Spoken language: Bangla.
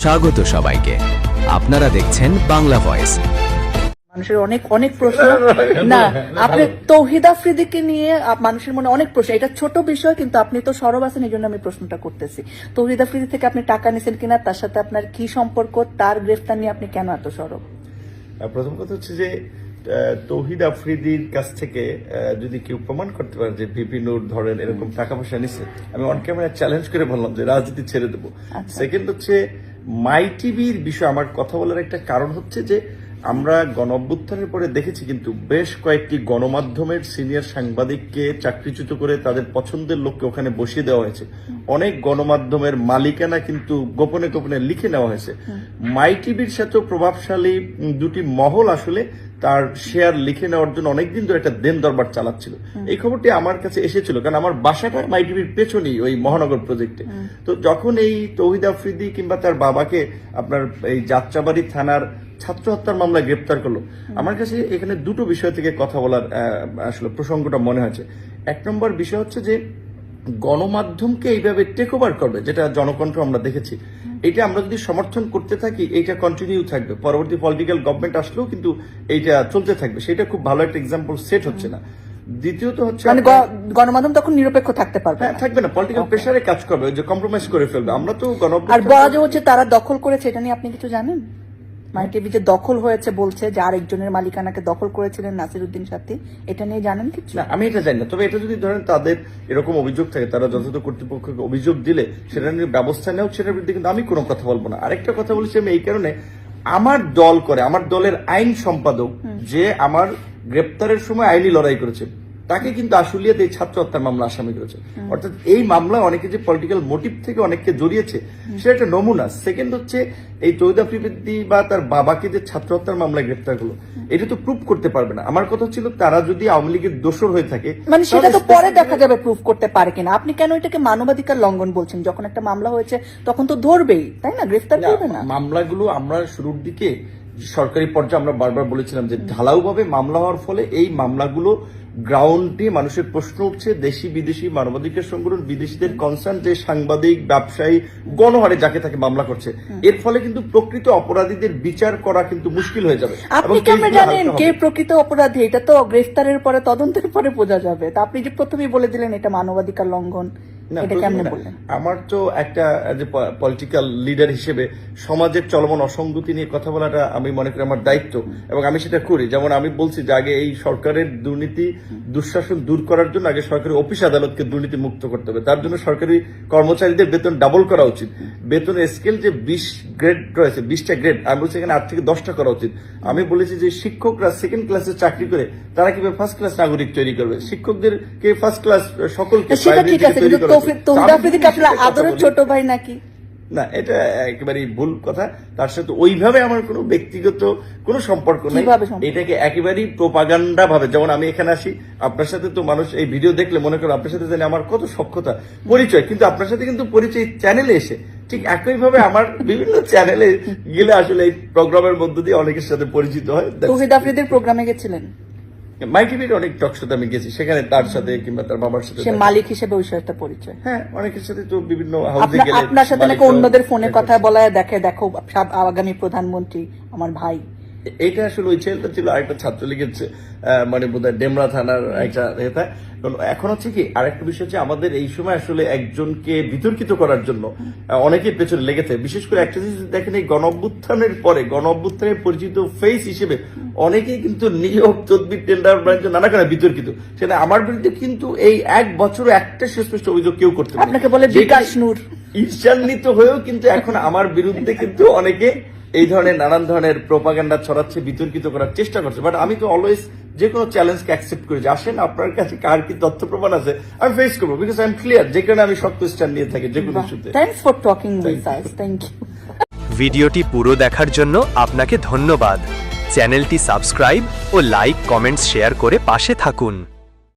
স্বাগত সবাইকে। আপনারা দেখছেন বাংলা ভয়েস। মানুষের অনেক অনেক প্রশ্ন। না আপনি তৌহিদ আফ্রিদিকে নিয়ে মানুষের মনে অনেক প্রশ্ন। এটা ছোট বিষয় কিন্তু আপনি তো সরব আছেন এই জন্য আমি প্রশ্নটা করতেছি। তৌহিদ আফ্রিদি থেকে আপনি টাকা নিছেন কিনা তার সাথে আপনার কি সম্পর্ক তার গ্রেফতার নিয়ে আপনি কেন এত সরব? প্রথম কথা হচ্ছে যে আহ, তৌহিদ আফ্রিদির কাছ থেকে আহ, যদি কেউ প্রমাণ করতে পারে যে বিপি নূর ধরেন এরকম টাকা পয়সা নিছে আমি অন ক্যামেরা চ্যালেঞ্জ করে বললাম যে রাজনীতি ছেড়ে দেবো। সেকেন্ড হচ্ছে মাই টিভির বিষয়ে আমার কথা বলার একটা কারণ হচ্ছে যে আমরা গণ অভ্যুত্থানের পরে দেখেছি কিন্তু বেশ কয়েকটি গণমাধ্যমের সিনিয়র সাংবাদিককে চাকরিচ্যুত করে তাদের পছন্দের লোককে ওখানে বসিয়ে দেওয়া হয়েছে। অনেক গণমাধ্যমের মালিকানা কিন্তু গোপনে গোপনে লিখে নেওয়া হয়েছে। মাই টিভির সাথেও প্রভাবশালী দুটি মহল আসলে তার শেয়ার লিখে নেওয়ার জন্য অনেকদিন ধরে একটা দেন দরবার চালাচ্ছিল। এই খবরটি আমার কাছে এসেছিল কারণ আমার বাসাটা মাইটিভির পেছনেই ওই মহানগর প্রজেক্টে তো যখন এই তৌহিদ আফ্রিদি কিংবা তার বাবাকে আপনার এই যাত্রাবাড়ি থানার ছাত্র হত্যার মামলায় গ্রেপ্তার করল আমার কাছে এখানে দুটো বিষয় থেকে কথা বলার আসলে প্রসঙ্গটা মনে হয়েছে। এক নম্বর বিষয় হচ্ছে যে গণমাধ্যমকে এইভাবে টেক ওভার করবে যেটা জনকণ্ঠ আমরা দেখেছি। এটা আমরা যদি সমর্থন করতে থাকি এইটা কন্টিনিউ থাকবে। পরবর্তী পলিটিক্যাল গভর্নমেন্ট আসলেও কিন্তু এইটা চলতে থাকবে। সেটা খুব ভালো একটা এক্সাম্পল সেট হচ্ছে না। দ্বিতীয়ত হচ্ছে মানে গণমাধ্যম তখন নিরপেক্ষ থাকতে পারবে হ্যাঁ থাকবে না। পলিটিক্যাল প্রেশারে কাজ করবে যে কম্প্রোমাইজ করে ফেলবে। আমরা তো গণ আর বলা যে হচ্ছে তারা দখল করেছে এটা নিয়ে আপনি কিছু জানেন? মাই টিভি যে দখল হয়েছে বলছে যে আরেকজনের মালিকানাকে দখল করেছিলেন নাসির উদ্দিন সাথী। এটা নিয়ে জানেন কিছু না আমি এটা জানি না। তবে এটা যদি ধরেন তাদের এরকম অভিযোগ থাকে তারা যথাযথ কর্তৃপক্ষকে অভিযোগ দিলে সেটা নিয়ে ব্যবস্থা নেওয়া সেটার বিরুদ্ধে কিন্তু আমি কোনো কথা বলব না। আরেকটা কথা বলছি আমি এই কারণে আমার দল করে আমার দলের আইন সম্পাদক যে আমার গ্রেপ্তারের সময় আইনি লড়াই করেছে তাকে কিন্তু আশুলিয়াতে এই ছাত্র হত্যার মামলা আসামি করেছে। অর্থাৎ এই মামলায় অনেকে যে পলিটিক্যাল মোটিভ থেকে অনেককে জড়িয়েছে সেটা একটা নমুনা। সেকেন্ড হচ্ছে এই তৈদা প্রিবৃত্তি বা তার বাবাকে যে ছাত্র হত্যার মামলায় গ্রেপ্তার করল এটা তো প্রুভ করতে পারবে না। আমার কথা ছিল তারা যদি আওয়ামী লীগের দোষর হয়ে থাকে মানে সেটা তো পরে দেখা যাবে প্রুফ করতে পারে কিনা। আপনি কেন এটাকে মানবাধিকার লঙ্ঘন বলছেন? যখন একটা মামলা হয়েছে তখন তো ধরবেই তাই না? গ্রেফতার করবে না। মামলাগুলো আমরা শুরুর দিকে সরকারি পর্যায়ে আমরা বারবার বলেছিলাম যে ঢালাওভাবে মামলা হওয়ার ফলে এই মামলাগুলো গ্রাউন্ডে মানুষের প্রশ্ন উঠছে। দেশি বিদেশি মানবাধিকার সংগঠন বিদেশিদের কনসার্ন যে সাংবাদিক ব্যবসায়ী গণহারে যাকে তাকে মামলা করছে। এর ফলে কিন্তু প্রকৃত অপরাধীদের বিচার করা কিন্তু মুশকিল হয়ে যাবে। আপনি কেমন জানেন কে প্রকৃত অপরাধী? এটা তো গ্রেফতারের পরে তদন্তের পরে বোঝা যাবে। তা আপনি যে প্রথমেই বলে দিলেন এটা মানবাধিকার লঙ্ঘন। এটা প্রথমে বললেন? আমার তো একটা যে পলিটিক্যাল লিডার হিসেবে সমাজের চলমান অসঙ্গতি নিয়ে কথা বলাটা আমি মনে করি আমার দায়িত্ব। এবং আমি সেটা করি। যেমন আমি বলছি যে আগে এই সরকারের দুর্নীতি দুঃশাসন দূর করার জন্য আগে সরকারি অফিস আদালতকে দুর্নীতি মুক্ত করতে হবে। তার জন্য সরকারি কর্মচারীদের বেতন ডাবল করা উচিত। বেতনের স্কেল যে বিশ গ্রেড রয়েছে বিশটা গ্রেড আমি বলছি এখানে আট থেকে দশটা করা উচিত। আমি বলেছি যে শিক্ষকরা সেকেন্ড ক্লাসে চাকরি করে তারা কীভাবে ফার্স্ট ক্লাস নাগরিক তৈরি করবে? শিক্ষকদেরকে ফার্স্ট ক্লাস সকলকে তৌহিদ আপনার আদরের ছোট ভাই নাকি? না এটা ভুল কথা। তার সাথে ওইভাবে আমার কোনো ব্যক্তিগত কোনো সম্পর্ক নেই। এটাকে একেবারেই প্রোপাগান্ডা ভাবে যেমন আমি এখানে আসি আপনার সাথে তো মানুষ এই ভিডিও দেখলে মনে করো আপনার সাথে জানি আমার কত সক্ষতা পরিচয় কিন্তু আপনার সাথে কিন্তু পরিচয় চ্যানেলে এসে ঠিক একইভাবে আমার বিভিন্ন চ্যানেলে গেলে আসলে এই প্রোগ্রামের মধ্য দিয়ে অনেকের সাথে পরিচিত হয়। তৌহিদ আফ্রিদির প্রোগ্রামে গেছিলেন? মাই টিভির অনেক টক শোতে আমি গেছি সেখানে তার সাথে কিংবা তার বাবার সাথে সে মালিক হিসেবে ওই সাথে পরিচয়। হ্যাঁ অনেকের সাথে তো বিভিন্ন হাউসে আপনার গেলে আপনার সাথে নাকি অন্যদের ফোনে কথা বলায় দেখে দেখো আগামী প্রধানমন্ত্রী আমার ভাই। এইটা আসলে ওই ছেলেটা ছিল আরেকটা ছাত্রলীগের মানে বোধহয় ডেমরা থানার একটা নেতা। এখন হচ্ছে কি আরেকটা বিষয় হচ্ছে আমাদের এই সময় আসলে একজনকে বিতর্কিত করার জন্য অনেকের পেছনে লেগেছে। বিশেষ করে একটা জিনিস দেখেন এই গণ অভ্যুত্থানের পরে গণ অভ্যুত্থানের পরিচিত ফেস হিসেবে অনেকেই কিন্তু নিয়োগ তদবির টেন্ডার ব্রাঞ্চ নানা কারণে বিতর্কিত। সেটা আমার বিরুদ্ধে কিন্তু এই এক বছরে একটা সুস্পষ্ট অভিযোগ কেউ করতে পারে আপনাকে বলে বিকাশ নূর। ঈর্ষান্বিত হয়েও কিন্তু এখন আমার বিরুদ্ধে কিন্তু অনেকে এই ধরনের নানান ধরনের প্রোপাগান্ডা ছড়াচ্ছে বিতর্কিত করার চেষ্টা করছে। বাট আমি তো অলওয়েজ যে কোনো চ্যালেঞ্জকে অ্যাকসেপ্ট করি যে আসেন আপনার কাছে কার কি তথ্য প্রমাণ আছে আমি ফেস করব। বিকজ আই এম ক্লিয়ার যে কারণে আমি শক্ত স্ট্যান্ড নিয়ে থাকি যে কোনো ইস্যুতে thanks for talking with us thank you ভিডিওটি পুরো দেখার জন্য আপনাকে ধন্যবাদ। চ্যানেলটি সাবস্ক্রাইব ও লাইক কমেন্টস শেয়ার করে পাশে থাকুন।